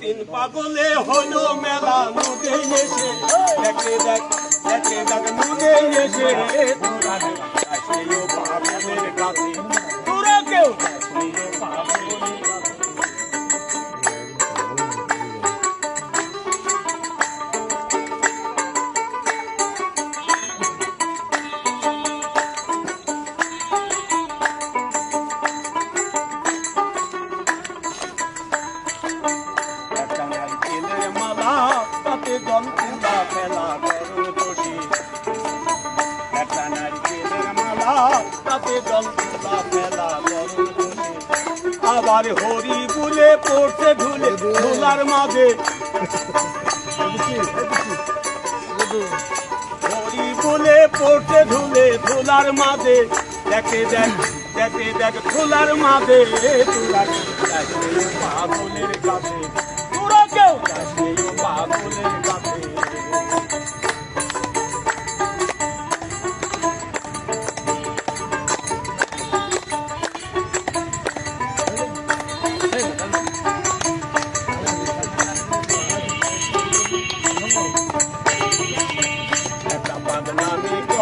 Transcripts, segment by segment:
তিন পাগলে হলো মেলা নদে এসে দেখে, দেখ দেখে, দেখ নদে এসে তোরা আসলেও পাগলের কাছে। তাতে আবার হরি বুলে পড়ছে ধুলে ধুলার মাঝে। হরি বলে পড়ছে ধুলে ধুলার মাঝে। দেখে দেখ দেখে দেখ ধুলার মাঝে। কেউ পাগলের কাছে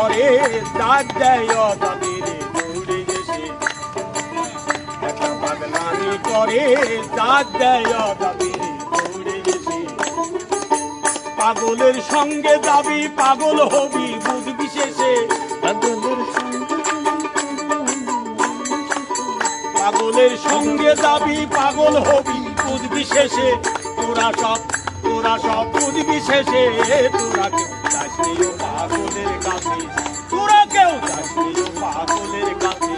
করে তাদের দৌড়ে এসে একটা করে তাদের দৌড়ে এসে পাগলের সঙ্গে যাবি পাগল হবি বুঝবি শেষে পাগলের সঙ্গে যাবি পাগল হবি বুঝবি বিশেষে। তোরা সব তোরা সব বুঝবি শেষে, তোরা কেউ যাসনি পাগলের কাছে। তোরা কেউ যাসনি পাগলের কাছে।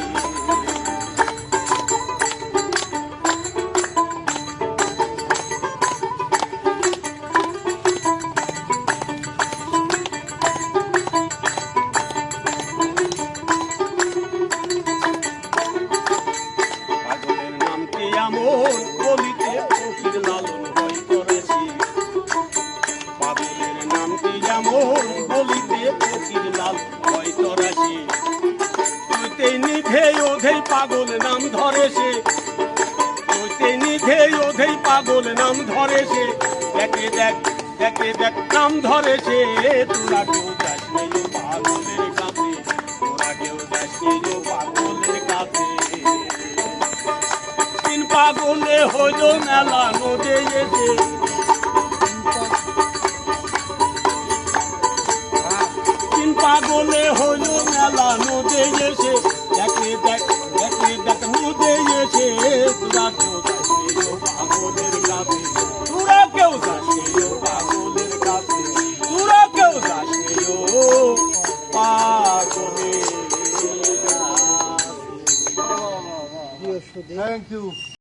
পাগলের নামটি এমন? বলিতে লালন পাগল নাম ধরেছে। তুইতে নিধে ওধেই পাগল নাম ধরেছে। দেখে দেখ দেখে দেখ নাম ধরেছে। তোরা কেউ যাসনি পাগলের কাছে। তোরা কেউ পাগলের কাছে। পাগলে হইল মেলা নদে এসে। পাগলে হইল মেলা নদে এসে। দেখে দেখ দেখে দেখ নদে এসে। তোরা কেউ ও পাগলের কাছে। তোরা কেউ পাগলের কাছে। তোরা কেউ পাগলের থ্যাংক ইউ